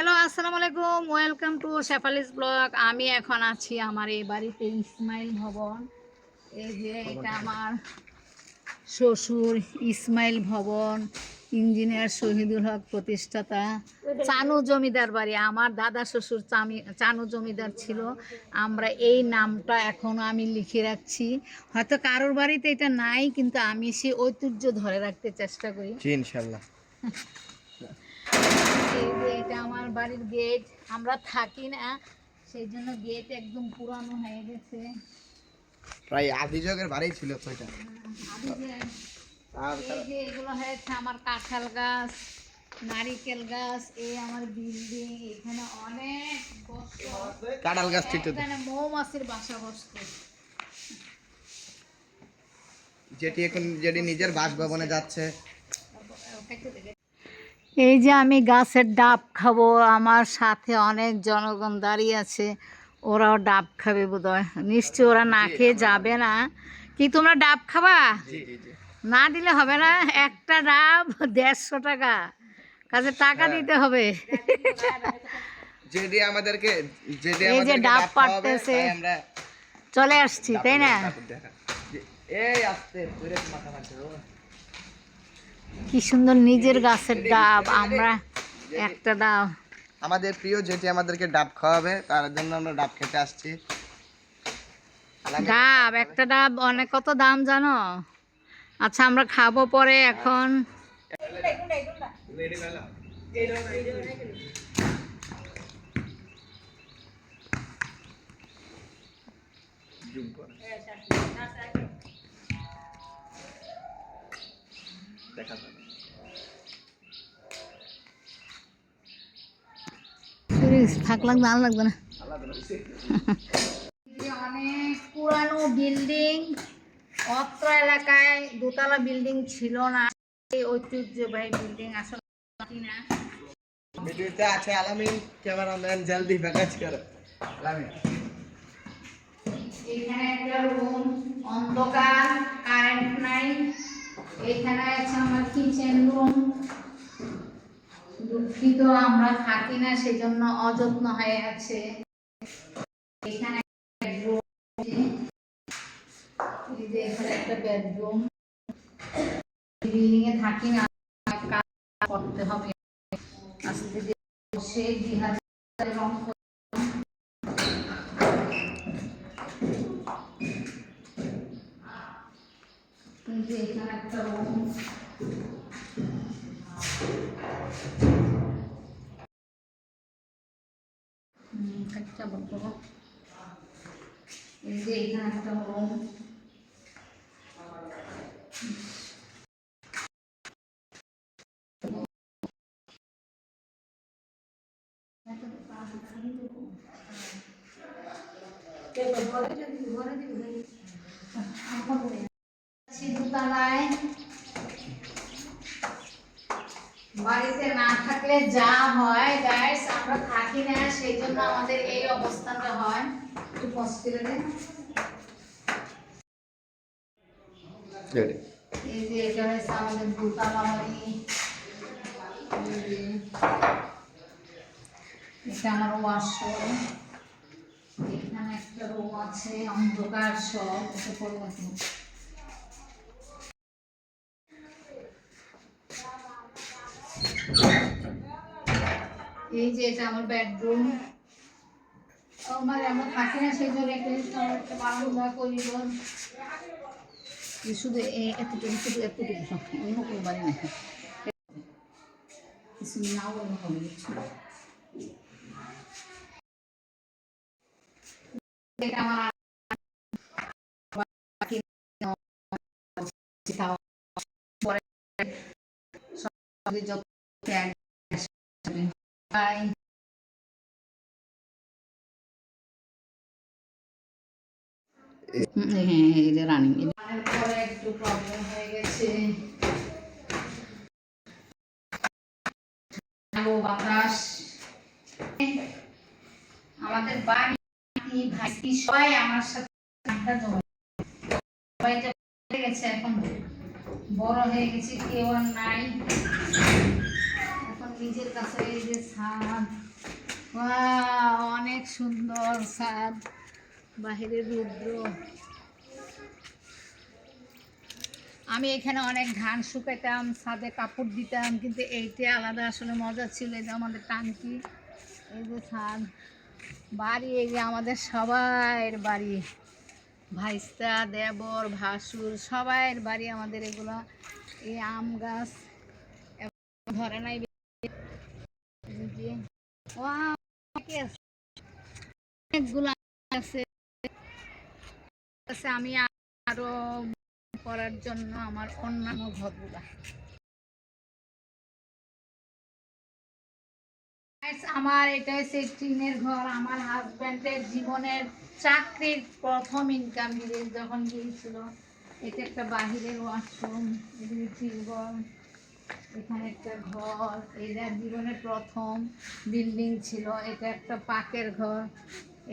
Hello আসসালামু আলাইকুম welcome to Shefali's blog আমি এখন আছি আমার এই বাড়িতে ইসমাইল ভবন। এই যে এটা আমার শ্বশুর ইসমাইল ভবন ইঞ্জিনিয়ার শহীদুল হক প্রতিষ্ঠাতা চানু জমিদার বাড়ি। আমার দাদা শ্বশুর চামি চানু জমিদার ছিল। আমরা এই নামটা এখনও আমি লিখে রাখছি। হয়তো কারোর বাড়িতে এটা নাই কিন্তু আমি সে ঐতিহ্য ধরে রাখতে চেষ্টা করি। ইনশাল্লাহ। এটা আমার বাড়ির গেট আমরা থাকি না সেই জন্য গেট একদম পুরানো হয়ে গেছে। প্রায় আদি যুগের বাড়ি ছিল তো এটা। এগুলো হয়েছে আমার কাঁঠাল গাছ নারিকেল গাছ এই আমার বিল্ডিং এখানে অনেক কাঁঠাল গাছ ঠিক এখানে মৌমাছির বাসা বসত যেটি এখন যেটি নিজের বাসভবনে যাচ্ছে। এই যে আমি গাছের ডাব খাব আমার সাথে অনেক জনগণ দাঁড়িয়ে আছে ওরাও ডাব খাবে বোধহয়। নিশ্চয় ওরা না খেয়ে যাবে না। কি তোমরা ডাব খাবা? না দিলে হবে না একটা ডাব দেড়শো টাকা। কাছে টাকা হ্যাঁ। দিতে হবে। আমাদেরকে এই যে ডাব পাড়তেছে। চলে আসছি তাই না? এই আসতে মাথা। কি সুন্দর নিজের গাছের ডাব আমরা একটা ডাব। আমাদের প্রিয় যেটি আমাদেরকে ডাব খাওয়াবে তার জন্য আমরা ডাব খেতে আসছি। ডাব একটা ডাব অনেক কত দাম জানো? আচ্ছা আমরা খাব পরে এখন। দেখা যাবে। থাকলাম দাম লাগবে না। অনেক পুরানো বিল্ডিং অত্র এলাকায় দোতলা বিল্ডিং ছিল না। এই ঐতিহ্যবাহী বিল্ডিং আসলে না। ভিডিওতে আছে আলামিন ক্যামেরাম্যান জলদি ব্যাকাজ করো। আলামিন এখানে একটা রুম অন্ধকার কারেন্ট নাই। এখানে আছে আমার কিচেন রুম দুঃখিত, আমরা থাকি না, সেজন্য অযত্ন হয়ে আছে। এখানে এখানে একটা বেডরুম বিল্ডিং এ থাকি না করতে হবে। আস্তে বসে দুই হাজার রং এই যে এখানে একটা রুম একটা বলব এই যে এখানে একটা রুম দোতলায় বাড়িতে না থাকলে যা হয় গাইস আমরা থাকি না সেই জন্য আমাদের এই অবস্থানটা হয়। একটু পজ করে দেন এই যে এটা হচ্ছে আমাদের দোতলা বাড়ি এটা আমার ওয়াশরুম। এখানে একটা রুম আছে অন্ধকার সব এটা পরিবর্তন। এই যে এটা আমার বেডরুম আমার আমরা থাকি না, সেই জন্য একটা শুধু এতটুকু শুধু এতটুকু। অন্য কোনো বাড়ি এটা যত। Bye. হ্যাঁ হ্যাঁ এটা রানিং পরে একটু প্রবলেম হয়ে গেছে। আলো বাতাস। আমাদের বাড়ি ভাই সবাই আমার সাথে আড্ডা জমে সবাই গেছে এখন বড় হয়ে গেছে কেউ আর নাই। নিজের কাছে এই যে ছাদ অনেক সুন্দর ছাদ বাহিরে রুদ্র। আমি এখানে অনেক ধান শুকাইতাম ছাদে কাপড় দিতাম, কিন্তু এইটা আলাদা আসলে মজা ছিল এটা আমাদের টাঙ্কি এই যে ছাদ বাড়ি, এই যে আমাদের সবাইয়ের বাড়ি। ভাইস্তা, দেবর, ভাসুর, সবাইয়ের বাড়ি আমাদের এগুলা। এই আম গাছ ধরে নাই এই যে, Wow, অনেকে আছে। আমি আরও জন্য আমার অন্যান্য ঘরগুলা আমার এটা হচ্ছে টিনের ঘর, আমার হাজব্যান্ডের জীবনের চাকরির প্রথম ইনকাম যখন গিয়েছিল, এটা একটা বাহিরের ওয়াশরুম টিউবওয়েল। এখানে একটা ঘর এটা জীবনের প্রথম বিল্ডিং ছিল, এটা একটা পাকের ঘর।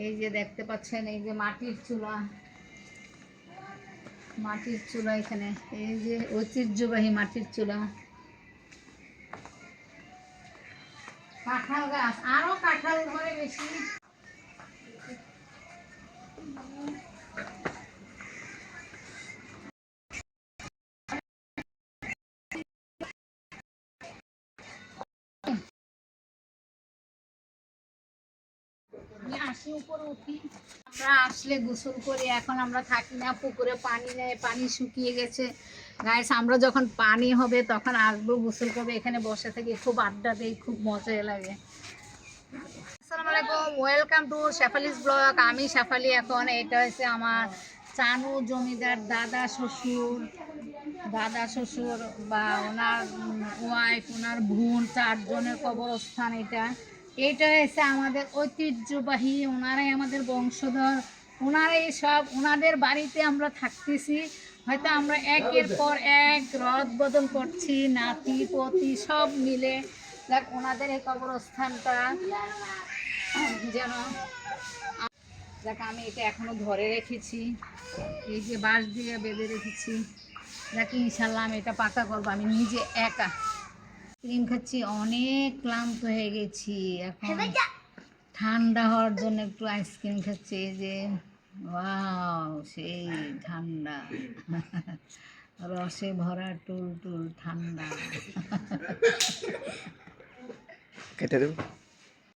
এই যে দেখতে পাচ্ছেন, এই যে মাটির চুলা। মাটির চুলা এখানে, এই যে ঐতিহ্যবাহী মাটির চুলা। কাঁঠাল গাছ, আরও কাঁঠাল ধরে বেশি। আসি উপরে উঠি আমরা আসলে গোসল করি, এখন আমরা থাকি না, পুকুরে পানি নেই, পানি শুকিয়ে গেছে। গাইস আমরা যখন পানি হবে তখন আসব গোসল করবে, এখানে বসে থাকি খুব আড্ডা দেই, খুব মজা লাগে। আসসালামু আলাইকুম ওয়েলকাম টু শেফালিস ব্লগ আমি শেফালি এখন, এটা হচ্ছে আমার চানু জমিদার দাদা শ্বশুর। দাদা শ্বশুর বা ওনার ওয়াইফ ওনার বোন, চারজনের কবরস্থান এটা। এটা হচ্ছে আমাদের ঐতিহ্যবাহী, ওনারাই আমাদের বংশধর, ওনারাই সব, ওনাদের বাড়িতে আমরা থাকতেছি। হয়তো আমরা একের পর এক রদ বদল করছি, নাতি, পতি সব মিলে। দেখ, ওনাদের এই কবরস্থানটা যেন দেখ, আমি এটা এখনও ধরে রেখেছি। এই যে বাঁশ দিয়ে বেঁধে রেখেছি। দেখ, ইনশাল্লাহ আমি এটা পাকা করব, আমি নিজে একা। ক্রিম খাচ্ছি অনেক ক্লান্ত হয়ে গেছি। এখন ঠান্ডা হওয়ার জন্য একটু আইসক্রিম খাচ্ছি এই যে ওয়াও সেই ঠান্ডা। রসে ভরা টুল টুল ঠান্ডা। কেটে দেবো?